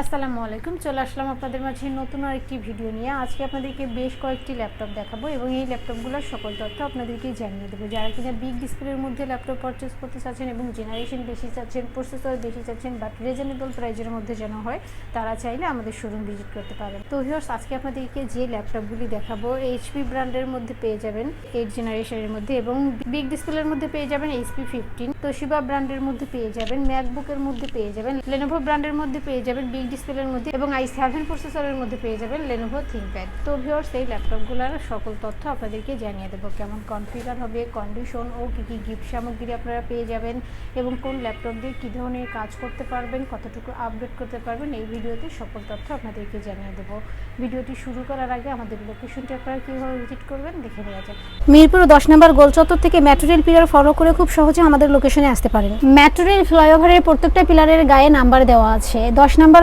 আসসালামু আলাইকুম, চলে আসলাম আপনাদের মাঝে নতুন আরেকটি ভিডিও নিয়ে। আজকে আপনাদেরকে বেশ কয়েকটি ল্যাপটপ দেখাবো এবং এই ল্যাপটপগুলোর সকল তথ্য আপনাদেরকে জানিয়ে দেবো। যারা কিনা বিগ ডিসপ্লের মধ্যে ল্যাপটপ পারচেস করতে চাচ্ছেন এবং জেনারেশন বেশি চাচ্ছেন প্রসেসর বেশি চাচ্ছেন বাট রিজনেবল প্রাইজের মধ্যে যেন হয়, তারা চাইলে আমাদের শোরুম ভিজিট করতে পারেন। তো ভিউয়ার্স আজকে আপনাদেরকে যে ল্যাপটপগুলি দেখাবো এইচপি ব্র্যান্ডের মধ্যে পেয়ে যাবেন এইট জেনারেশনের মধ্যে এবং বিগ ডিসপ্লের মধ্যে পেয়ে যাবেন এইচপি ফিফটিন তোশিবা ব্র্যান্ডের মধ্যে পেয়ে যাবেন ম্যাকবুকের মধ্যে পেয়ে যাবেন লেনোভো ব্র্যান্ডের মধ্যে পেয়ে যাবেন বিগ ডিসপ্লের মধ্যে এবং আই সেভেন প্রসেসরের মধ্যে পেয়ে যাবেন লেনোভো থিঙ্কপ্যাড তো ভিউয়ার্স এই ল্যাপটপগুলোর সকল তথ্য আপনাদেরকে জানিয়ে দেবো। কেমন কনফিগার হবে কন্ডিশন ও কী কী গিফট সামগ্রী আপনারা পেয়ে যাবেন এবং কোন ল্যাপটপ দিয়ে কী ধরনের কাজ করতে পারবেন, কতটুকু আপডেট করতে পারবেন, এই ভিডিওতে সকল তথ্য আপনাদেরকে জানিয়ে দেবো। ভিডিওটি শুরু করার আগে আমাদের লোকেশনটি আপনারা কীভাবে ভিজিট করবেন দেখে নেওয়া যাক। মিরপুর দশ নম্বর গোল চত্বর থেকে মেট্রো রেল পিলার ফলো করে খুব সহজে আমাদের লোকেশনে আসতে পারেন। মেট্রো রেল ফ্লাইওভারের প্রত্যেকটা পিলারের গায়ে নাম্বার দেওয়া আছে। দশ নম্বর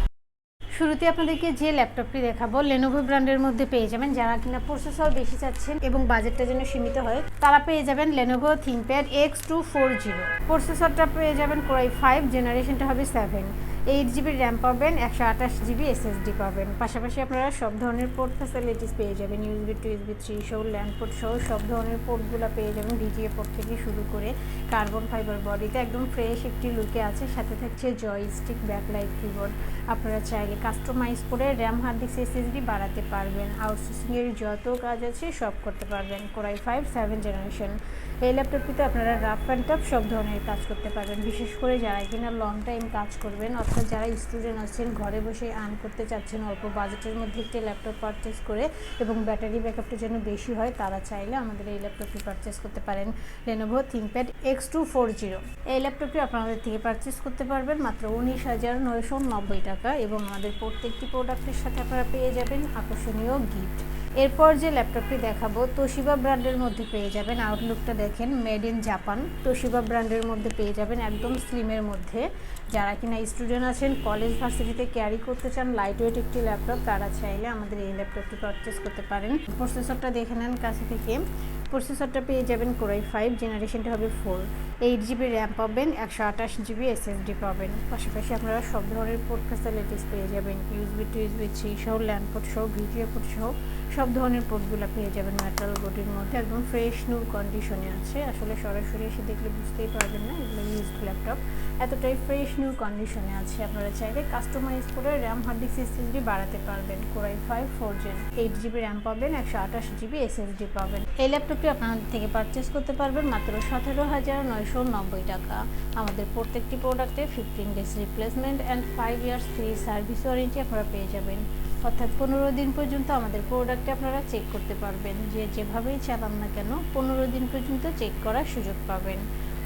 শুরুতে আপনাদেরকে যে ল্যাপটপটি দেখাবো লেনোভো ব্র্যান্ডের মধ্যে পেয়ে যাবেন যারা কিনা প্রসেসর বেশি চাচ্ছেন এবং বাজেটটা যেন সীমিত হয়, তারা পেয়ে যাবেন Lenovo ThinkPad X two four zero প্রসেসরটা পেয়ে যাবেন ক্রাই ফাইভ জেনারেশনটা হবে সেভেন এইট জিবি র্যাম পাবেন, একশো আঠাশ জিবি এসএসডি পাবেন। পাশাপাশি আপনারা সব ধরনের পোর্ট ফ্যাসিলিটিস পেয়ে যাবেন ইউএসবি টু ইউএসবি থ্রি সহ ল্যান্ড পোর্ট সহ সব ধরনের পোর্টগুলো পেয়ে যাবেন ভিজিএ পোর্ট থেকে শুরু করে কার্বন ফাইবার বডিতে একদম ফ্রেশ একটি লুকে আছে, সাথে থাকছে জয়স্টিক ব্যাকলাইট কিবোর্ড আপনারা চাইলে কাস্টমাইজ করে র্যাম হার্ড ডিস্ক এসএসডি বাড়াতে পারবেন। আউটসোর্সিংয়ের যত কাজ আছে সব করতে পারবেন কোরাই ফাইভ সেভেন জেনারেশন এই ল্যাপটপটিতে আপনারা রাফ অ্যান্ড টাফ সব ধরনের কাজ করতে পারবেন। বিশেষ করে যারা কিনা লং টাইম কাজ করবেন অর্থাৎ যারা স্টুডেন্ট আছেন, ঘরে বসে আর্ন করতে চাচ্ছেন, অল্প বাজেটের মধ্যে একটি ল্যাপটপ পারচেস করে এবং ব্যাটারি ব্যাকআপটা যেন বেশি হয়, তারা চাইলে আমাদের এই ল্যাপটপটি পারচেস করতে পারেন। Lenovo ThinkPad X two four zero এই ল্যাপটপটি আপনাদের থেকে পারচেস করতে পারবেন, মাত্র উনিশ হাজার নয়শো নব্বই টাকা এবং আমাদের প্রত্যেকটি প্রোডাক্টের সাথে আপনারা পেয়ে যাবেন আকর্ষণীয় গিফট এরপর যে ল্যাপটপটি দেখাবো, তোশিবা ব্র্যান্ডের মধ্যে পেয়ে যাবেন। আউটলুকটা দেখেন মেড ইন জাপান তোশিবা ব্র্যান্ডের মধ্যে পেয়ে যাবেন একদম স্লিমের মধ্যে। যারা কিনা স্টুডেন্ট আছেন কলেজ ভার্সিটিতে ক্যারি করতে চান লাইট ওয়েট একটি ল্যাপটপ, তারা চাইলে আমাদের এই ল্যাপটপটি পারচেস করতে পারেন। প্রসেসরটা দেখে নেন কাছে থেকে। প্রসেসরটা পেয়ে যাবেন কোরাই ফাইভ জেনারেশনটা হবে ফোর এইট জিবি র্যাম পাবেন, একশো আঠাশ জিবি এসএসডি পাবেন। পাশাপাশি আপনারা সব ধরনের পোর্ট ফ্যাসিলিটিস পেয়ে যাবেন ইউএসবি টু ইউএসবি থ্রি সহ ল্যান্ড পোর্ট সহ ভিডিও পোর্ট সহ, সব ধরনের পোর্টগুলো পেয়ে যাবেন মেটাল বডির মধ্যে। একদম ফ্রেশ নিউ কন্ডিশনে আছে। আসলে সরাসরি এসে দেখলে বুঝতেই পারবেন না এগুলো ইউজড ল্যাপটপ এতটাই ফ্রেশ নিউ কন্ডিশনে আছে। আপনারা চাইলে কাস্টমাইজ করে র্যাম হার্ড ডিস্ক এসএসডি বাড়াতে পারবেন। Core i five four gen eight GB RAM পাবেন, একশো আঠাশ জিবি এসএসডি পাবেন। এই ল্যাপটপটি আপনাদের থেকে পারচেস করতে পারবেন মাত্র সতেরো হাজার নয়শো নব্বই টাকা। আমাদের প্রত্যেকটি প্রোডাক্টে fifteen days replacement and five years free service warranty আপনারা পেয়ে যাবেন। অর্থাৎ পনেরো দিন পর্যন্ত আমাদের প্রোডাক্টটি আপনারা চেক করতে পারবেন। যে যেভাবেই চালান না কেন, পনেরো দিন পর্যন্ত চেক করার সুযোগ পাবেন।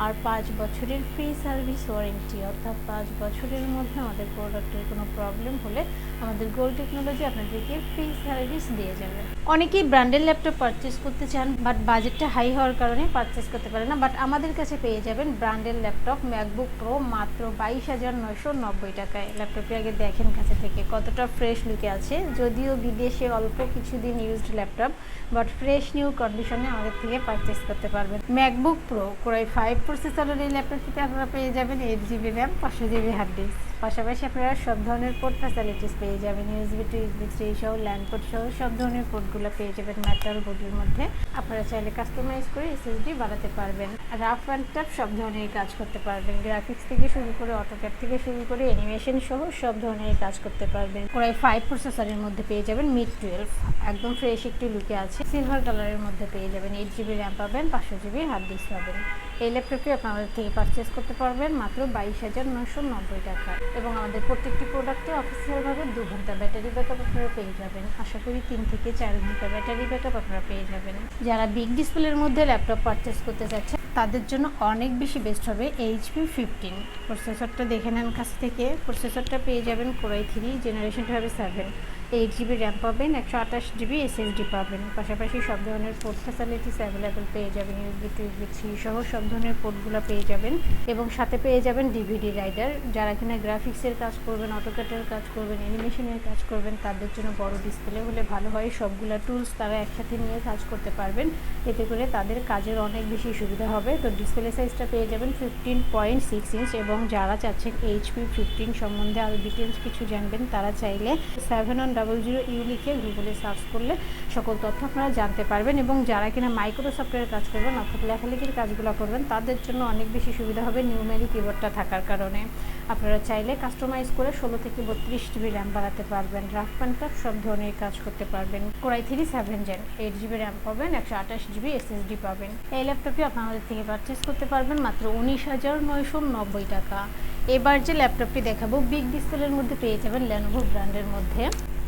আর পাঁচ বছরের ফ্রি সার্ভিস ওয়ারেন্টি অর্থাৎ পাঁচ বছরের মধ্যে আমাদের প্রোডাক্টের কোনো প্রবলেম হলে আমাদের গোল টেকনোলজি আপনাদেরকে ফ্রি সার্ভিস দিয়ে যাবে। অনেকেই ব্র্যান্ডের ল্যাপটপ পারচেস করতে চান বাট বাজেটটা হাই হওয়ার কারণে পারচেস করতে পারে না বাট আমাদের কাছে পেয়ে যাবেন ব্র্যান্ডের ল্যাপটপ ম্যাকবুক প্রো মাত্র বাইশ হাজার নয়শো নব্বই টাকায়। ল্যাপটপটি আগে দেখেন কাছে থেকে, কতটা ফ্রেশ লুকে আছে। যদিও বিদেশে অল্প কিছুদিন used laptop but fresh new কন্ডিশনে আমাদের থেকে পারচেস করতে পারবেন। ম্যাকবুক প্রো কোরাই ফাইভ প্রসেসরের এই ল্যাপটপটিতে আপনারা পেয়ে যাবেন এইট জিবি র্যাম পাঁচশো জিবি হার্ড ডিস্ক পাশাপাশি আপনারা সব ধরনের পোর্ট ফ্যাসিলিটিস পেয়ে যাবেন। ইউএসবি টু ইউএসবি সহ ল্যান্ড পোর্ট সহ, সব ধরনের পোর্টগুলো পেয়ে যাবেন মেটাল বডির মধ্যে। আপনারা চাইলে কাস্টমাইজ করে এসএসডি বাড়াতে পারবেন। রাফ অ্যান্ড টাফ সব ধরনের কাজ করতে পারবেন। গ্রাফিক্স থেকে শুরু করে অটোক্যাড থেকে শুরু করে অ্যানিমেশন সহ সব ধরনের কাজ করতে পারবেন। ওরাই ফাইভ প্রসেসরের মধ্যে পেয়ে যাবেন মিড টুয়েলভ একদম ফ্রেশ একটি লুকে আছে। সিলভার কালারের মধ্যে পেয়ে যাবেন এইট জিবি র্যাম পাবেন, পাঁচশো জিবি হার্ড ডিস্ক পাবেন। এই ল্যাপটপটি আপনাদের থেকে পারচেস করতে পারবেন মাত্র বাইশ হাজার নশো নব্বই টাকা। এবং আমাদের প্রত্যেকটি প্রোডাক্টে অফিসিয়ালভাবে দু ঘণ্টা ব্যাটারি ব্যাকআপ আপনারা পেয়ে যাবেন। আশা করি তিন থেকে চার ঘণ্টা ব্যাটারি ব্যাকআপ আপনারা পেয়ে যাবেন। যারা বিগ ডিসপ্লের মধ্যে ল্যাপটপ পারচেস করতে চাচ্ছেন তাদের জন্য অনেক বেশি বেস্ট হবে এইচপি ফিফটিন প্রসেসরটা দেখে নেন কাছ থেকে। প্রসেসরটা পেয়ে যাবেন কোরাই থ্রি জেনারেশনটা হবে সেভেন এইট জিবি র্যাম পাবেন, একশো আঠাশ জিবি এসএসডি পাবেন। পাশাপাশি সব ধরনের পোর্ট ফ্যাসিলিটিস অ্যাভেলেবেল পেয়ে যাবেন ইউএসবি টু ইউএসবি থ্রি সহ সব ধরনের পোর্টগুলো পেয়ে যাবেন এবং সাথে পেয়ে যাবেন ডিভিডি রাইডার যারা কিনা গ্রাফিক্সের কাজ করবেন অটোকেটের কাজ করবেন অ্যানিমেশনের কাজ করবেন, তাদের জন্য বড় ডিসপ্লে হলে ভালো হয়। সবগুলা টুলস তারা একসাথে নিয়ে কাজ করতে পারবেন। এতে করে তাদের কাজের অনেক বেশি সুবিধা হবে। তো ডিসপ্লে সাইজটা পেয়ে যাবেন ফিফটিন পয়েন্ট সিক্স ইঞ্চ এবং যারা চাচ্ছেন এইচপি ফিফটিন সম্বন্ধে আরও ডিটেলস কিছু জানবেন, তারা চাইলে seven one double zero U লিখে গুগলে সার্চ করলে সকল তথ্য আপনারা জানতে পারবেন এবং যারা কিনা মাইক্রোসফটের কাজ করবেন অর্থাৎ লেখালেখির কাজগুলো করবেন, তাদের জন্য অনেক বেশি সুবিধা হবে নিউমেরি কিবোর্ডটা থাকার কারণে। আপনারা চাইলে কাস্টমাইজ করে ষোলো থেকে বত্রিশ জিবি র্যাম বাড়াতে পারবেন। রাফ প্যান্টাপ সব ধরনের কাজ করতে পারবেন। Core i three seven gen eight GB RAM পাবেন, একশো আঠাশ জিবি এসএসডি পাবেন। এই ল্যাপটপটি আপনাদের থেকে পারচেস করতে পারবেন মাত্র উনিশ হাজার নয়শো নব্বই টাকা। এবার যে ল্যাপটপটি দেখাবো বিগ ডিসপ্লের মধ্যে পেয়ে যাবেন লেনোভো ব্র্যান্ডের মধ্যে।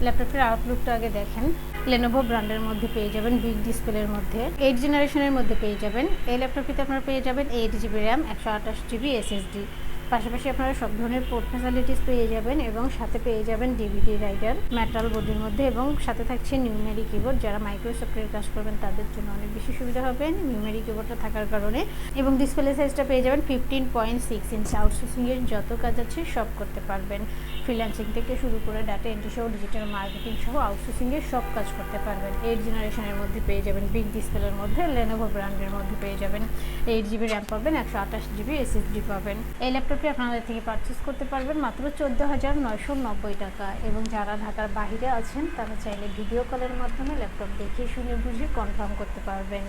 ল্যাপটপের আউটলুকটা আগে দেখেন। লেনোভো ব্র্যান্ডের মধ্যে পেয়ে যাবেন বিগ ডিসপ্লের মধ্যে। এইট জেনারেশনের মধ্যে পেয়ে যাবেন। এই ল্যাপটপটিতে আপনারা পেয়ে যাবেন এইট জিবি র্যাম একশো আঠাশ জিবি এসএসডি পাশাপাশি আপনারা সব ধরনের পোর্ট ফ্যাসিলিটিস পেয়ে যাবেন এবং সাথে পেয়ে যাবেন ডিভিডি রাইডার মেটাল বডির মধ্যে এবং সাথে থাকছে নিউমেরি কিবোর্ড যারা মাইক্রোসফটের কাজ করবেন তাদের জন্য অনেক বেশি সুবিধা হবে নিউমেরি কিবোর্ডটা থাকার কারণে এবং ডিসপ্লে সাইজটা পেয়ে যাবেন ফিফটিন পয়েন্ট সিক্স ইঞ্চ আউটসোর্সিংয়ের যত কাজ আছে সব করতে পারবেন। ফ্রিল্যান্সিং থেকে শুরু করে ডাটা এন্ট্রি সহ ডিজিটাল মার্কেটিং সহ আউটসোর্সিংয়ের সব কাজ করতে পারবেন। এইট জেনারেশনের মধ্যে পেয়ে যাবেন বিগ ডিসপ্লের মধ্যে লেনোভো ব্র্যান্ডের মধ্যে পেয়ে যাবেন। এইট জিবি র্যাম পাবেন, একশো আঠাশ জিবি এসএসডি পাবেন। এই ল্যাপটপটি আপনাদের থেকে পারচেস করতে পারবেন মাত্র চোদ্দ হাজার নয়শো নব্বই টাকা। এবং যারা ঢাকার বাহিরে আছেন, তারা চাইলে ভিডিও কলের মাধ্যমে ল্যাপটপ দেখে শুনে বুঝে কনফার্ম করতে পারবেন।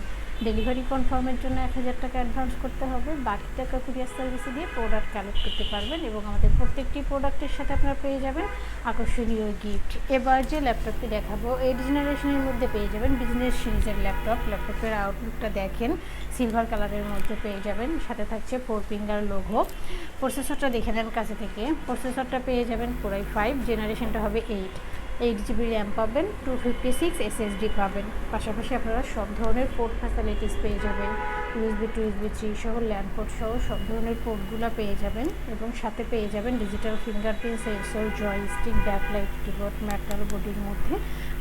ডেলিভারি কনফার্মের জন্য এক হাজার টাকা অ্যাডভান্স করতে হবে। বাকি টাকা কুরিয়ার সার্ভিসে দিয়ে প্রোডাক্ট কালেক্ট করতে পারবেন এবং আমাদের প্রত্যেকটি প্রোডাক্টের সাথে আপনারা পেয়ে যাবেন আকর্ষণীয় গিফট এবার যে ল্যাপটপটি দেখাবো এইট জেনারেশনের মধ্যে পেয়ে যাবেন বিজনেস সিরিজের ল্যাপটপ ল্যাপটপের আউটলুকটা দেখেন সিলভার কালারের মধ্যে পেয়ে যাবেন, সাথে থাকছে ফোর ফিঙ্গার লোগো প্রসেসরটা দেখে নেন কাছে থেকে। প্রসেসরটা পেয়ে যাবেন পুরাই ফাইভ জেনারেশনটা হবে এইট এইট জিবি র্যাম পাবেন টু ফিফটি সিক্স এসএসডি পাবেন। পাশাপাশি আপনারা সব ধরনের ফোর ফ্যাসিলিটিস পেয়ে যাবেন। ইউএসবি টু ইউএসবি থ্রি সহ ল্যান্ড পোর্ট সহ সব ধরনের পোর্টগুলো পেয়ে যাবেন এবং সাথে পেয়ে যাবেন digital fingerprint sensor joystick backlight keyboard metal বডির মধ্যে।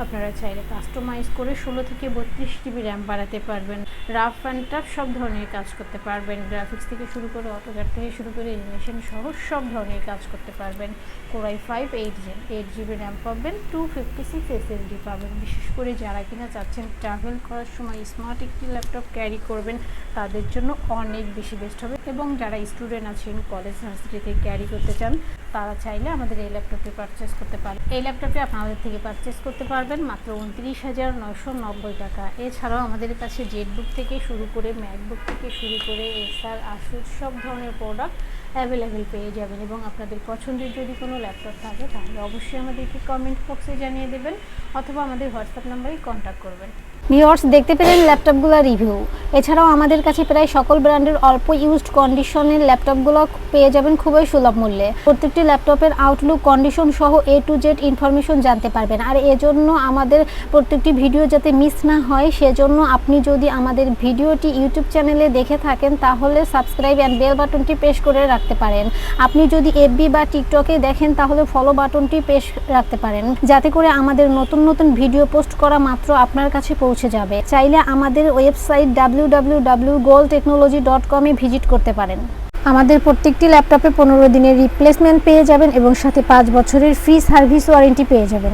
আপনারা চাইলে কাস্টমাইজ করে ষোলো থেকে বত্রিশ জিবি র্যাম বাড়াতে পারবেন। রাফ অ্যান্ড টাফ সব ধরনের কাজ করতে পারবেন। গ্রাফিক্স থেকে শুরু করে অটোক্যাট থেকে শুরু করে অ্যানিমেশন সহ সব ধরনের কাজ করতে পারবেন। Core i five eight gen eight GB RAM পাবেন টু ফিফটি সিক্স এসএসডি পাবেন। বিশেষ করে যারা কিনা চাচ্ছেন ট্রাভেল করার সময় স্মার্ট একটি ল্যাপটপ ক্যারি করবেন তাদের জন্য অনেক বেশি বেস্ট হবে। এবং যারা স্টুডেন্ট আছেন কলেজ ভার্সিটিতে ক্যারি করতে চান, তারা চাইলে আমাদের এই ল্যাপটপটি পারচেস করতে পারেন। এই ল্যাপটপটি আপনাদের থেকে পারচেস করতে পারবেন মাত্র উনত্রিশ হাজার নয়শো নব্বই টাকা। এছাড়াও আমাদের কাছে জেটবুক থেকে শুরু করে ম্যাকবুক থেকে শুরু করে এসআর আসুস সব ধরনের প্রোডাক্ট অ্যাভেলেবেল পেয়ে যাবেন এবং আপনাদের পছন্দের যদি কোনো ল্যাপটপ থাকে, তাহলে অবশ্যই আমাদেরকে কমেন্ট বক্সে জানিয়ে দেবেন অথবা আমাদের হোয়াটসঅ্যাপ নাম্বারে কন্ট্যাক্ট করবেন। ভিউয়ার্স দেখতে পেলেন ল্যাপটপগুলোর রিভিউ এছাড়াও আমাদের কাছে প্রায় সকল ব্র্যান্ডের অল্প ইউজড কন্ডিশনের ল্যাপটপগুলো পেয়ে যাবেন খুবই সুলভ মূল্যে। প্রত্যেকটি ল্যাপটপের আউটলুক কন্ডিশন সহ এ টু জেড ইনফরমেশন জানতে পারবেন। আর এজন্য আমাদের প্রত্যেকটি ভিডিও যাতে মিস না হয়, সেজন্য আপনি যদি আমাদের ভিডিওটি ইউটিউব চ্যানেলে দেখে থাকেন, তাহলে সাবস্ক্রাইব অ্যান্ড বেল বাটনটি প্রেস করে রাখতে পারেন। আপনি যদি এফবি বা টিকটকে দেখেন, তাহলে ফলো বাটনটি প্রেস রাখতে পারেন। যাতে করে আমাদের নতুন নতুন ভিডিও পোস্ট করা মাত্র আপনার কাছে পৌঁছে যাবে। চাইলে আমাদের website W W W goal technology dot visit করতে পারেন। আমাদের প্রত্যেকটি ল্যাপটপে পনেরো দিনের রিপ্লেসমেন্ট পেয়ে যাবেন এবং সাথে পাঁচ বছরের ফ্রি সার্ভিস ওয়ারেন্টি পেয়ে যাবেন।